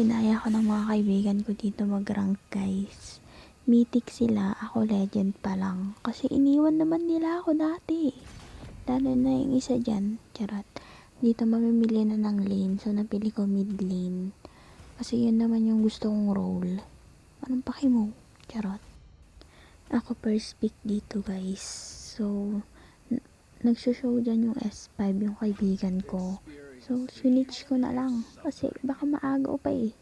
Inaya ko ng mga kaibigan ko dito mag-rank guys. Mythic sila, ako legend pa lang. Kasi iniwan naman nila ako dati. Lalo na yung isa dyan, charot. Dito mamimili na ng lane, so napili ko mid lane. Kasi yun naman yung gusto kong role. Anong paki mo? Charot. Ako first pick dito guys. So, nagsushow dyan yung S5 yung kaibigan ko. So, switch ko na lang. Kasi baka maagaw pa eh.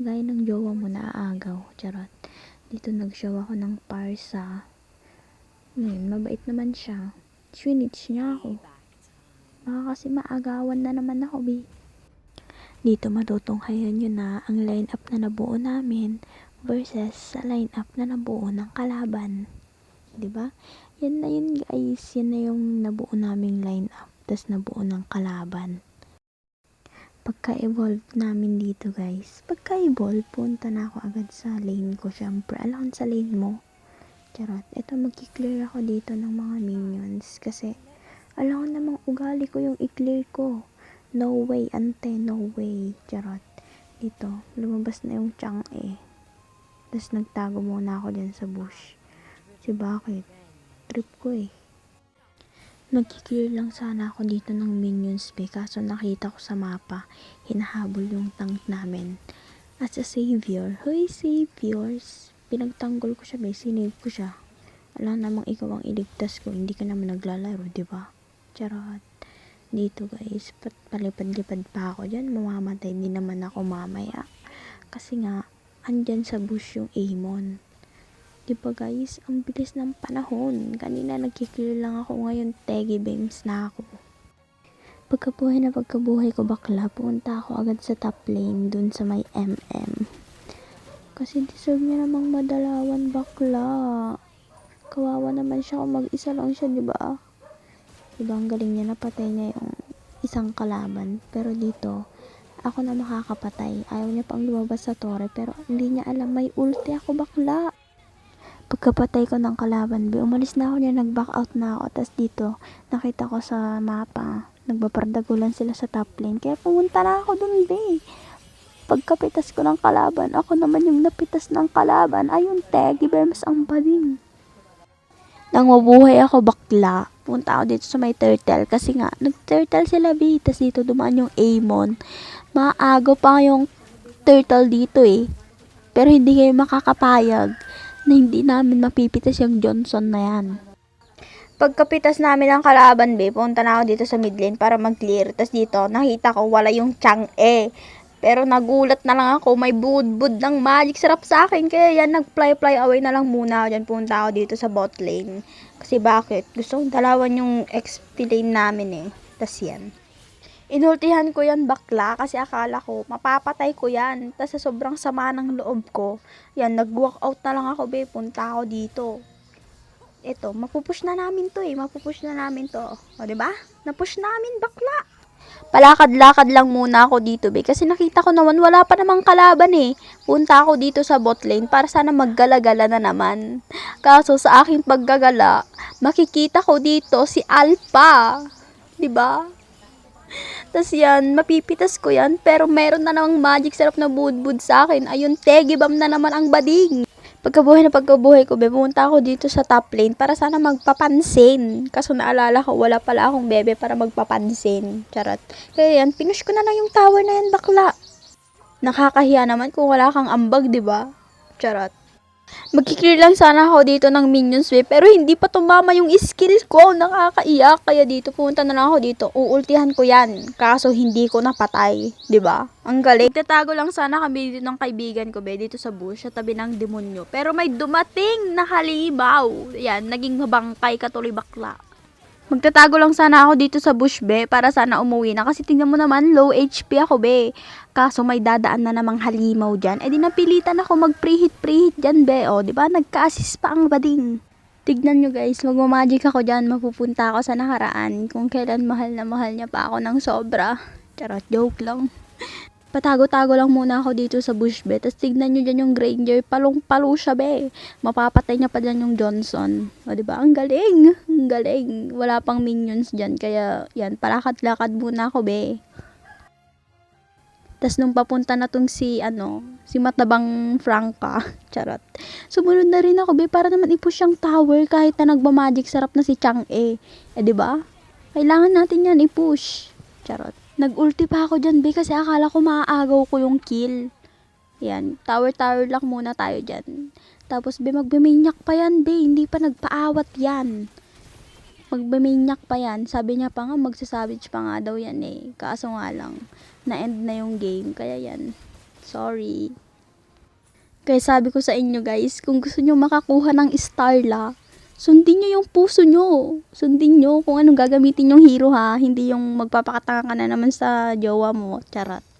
Gaya ng jowa mo na aagaw. Charot. Dito nag-show ako ng parsa. Ngayon, mabait naman siya. Switch niya ako. Baka kasi maagawan na naman ako, be. Dito matutunghayan nyo na ang line-up na nabuo namin versus sa line-up na nabuo ng kalaban. ba? Yan na yun guys. Yan na yung nabuo naming line-up. Tapos nabuo ng kalaban. Pagka-evolve namin dito guys. Pagka-evolve, punta na ako agad sa lane ko. Siyempre, alam sa lane mo. Charot. Ito, magki-clear ako dito ng mga minions. Kasi, alam ko namang ugali ko yung i-clear ko. No way, ante, no way. Charot. Dito, lumabas na yung chang eh. Tapos nagtago muna ako dyan sa bush. Kasi bakit? Trip ko eh. Nagkiklear lang sana ako dito ng minions be. Kaso nakita ko sa mapa, hinahabol yung tank namin. As a savior, Hoy saviors! Pinagtanggol ko siya be, sinave ko siya. Alam namang ikaw ang iligtas ko, hindi ka naman naglalaro, di ba? Charot. Dito guys, pat palipad-lipad pa ako dyan, mamamatay din naman ako mamaya. Kasi nga, andyan sa bush yung Amon. Di ba guys, ang bilis ng panahon. Kanina nagkiklear lang ako, ngayon tegi bangs na ako. Pagkabuhay na pagkabuhay ko bakla, pumunta ako agad sa top lane dun sa may MM. Kasi deserve niya namang madalawan bakla. Kawawa naman siya kung mag-isa lang siya, di ba? Diba ang galing niya, napatay niya yung isang kalaban. Pero dito, ako na makakapatay. Ayaw niya pang lumabas sa tore, pero hindi niya alam may ulti ako bakla. Pagkapatay ko ng kalaban, be, umalis na ako niya, nag-back out na ako. Tapos dito, nakita ko sa mapa, nagbapardagulan sila sa top lane. Kaya pumunta na ako dun, be. Pagkapitas ko ng kalaban, ako naman yung napitas ng kalaban. Ayun, tegi, bems ang bading. Nang mabuhay ako bakla, punta ako dito sa may turtle. Kasi nga, nag-turtle sila, be. Tapos dito dumaan yung Amon. Maago pa yung turtle dito, eh. Pero hindi kayo makakapayag na hindi namin mapipitas yung Johnson na yan. Pagkapitas namin ng kalaban, be, punta na ako dito sa mid lane para mag-clear. Tapos dito, nakita ko wala yung Chang E. Pero nagulat na lang ako, may bud-bud ng magic sarap sa akin. Kaya yan, nag-fly-fly away na lang muna ako dyan. Punta ako dito sa bot lane. Kasi bakit? Gusto kong dalawan yung XP lane namin eh. Tapos yan. Inultihan ko yan bakla kasi akala ko mapapatay ko yan. Tapos sa sobrang sama ng loob ko, yan, nag-walk out na lang ako be, punta ako dito. Ito, mapupush na namin to eh, mapupush na namin to. O, di ba? Napush namin bakla. Palakad-lakad lang muna ako dito be, kasi nakita ko naman wala pa namang kalaban eh. Punta ako dito sa bot lane para sana maggala-gala na naman. Kaso sa aking paggagala, makikita ko dito si Alpha. 'Di ba? Tapos yan, mapipitas ko yan. Pero meron na namang magic sarap na budbud sa akin. Ayun, tegibam na naman ang bading. Pagkabuhay na pagkabuhay ko, be, pumunta ako dito sa top lane para sana magpapansin. Kaso naalala ko, wala pala akong bebe para magpapansin. Charot. Kaya yan, pinush ko na lang yung tower na yan, bakla. Nakakahiya naman kung wala kang ambag, di ba? Charot. Magkiklear lang sana ako dito ng minions be, pero hindi pa tumama yung skill ko. Nakakaiyak. Kaya dito pumunta na lang ako dito. Uultihan ko yan. Kaso hindi ko napatay. 'di ba? Ang galing. Tatago lang sana kami dito ng kaibigan ko be, dito sa bush, sa tabi ng demonyo. Pero may dumating na halimaw. Yan, naging mabangkay katuloy bakla. Magtatago lang sana ako dito sa bush, be, para sana umuwi na. Kasi tingnan mo naman, low HP ako, be. Kaso may dadaan na namang halimaw dyan. Eh di napilitan ako mag-preheat, preheat dyan, be. O, di ba? Nagka-assist pa ang bading. Tignan nyo guys, magmamagic ako dyan. Mapupunta ako sa nakaraan. Kung kailan mahal na mahal niya pa ako ng sobra. Charot, joke lang. Patago-tago lang muna ako dito sa bush, be. Tapos tignan nyo dyan yung Granger. Palong-palo siya, be. Mapapatay niya pa dyan yung Johnson. O, diba? Ang galing. Ang galing. Wala pang minions dyan. Kaya, yan, palakad-lakad muna ako, be. Tas nung papunta na tong si, ano, si Matabang Franca. Charot. Sumunod na rin ako, be, para naman i-push yung tower kahit na nagba-magic sarap na si Chang E. Eh, ba? Kailangan natin yan i-push. Charot. Nag-ulti pa ako dyan, be, kasi akala ko maaagaw ko yung kill. Yan, tower-tower lang muna tayo dyan. Tapos, be, magbiminyak pa yan, be. Hindi pa nagpaawat yan. Magbiminyak pa yan. Sabi niya pa nga, magsasavage pa nga daw yan eh. Kaso nga lang, na-end na yung game. Kaya yan, sorry. Kaya sabi ko sa inyo guys, kung gusto nyo makakuha ng Starla, sundin nyo yung puso nyo. Sundin nyo kung anong gagamitin yung hero ha. Hindi yung magpapakatanga ka na naman sa jowa mo. Charot.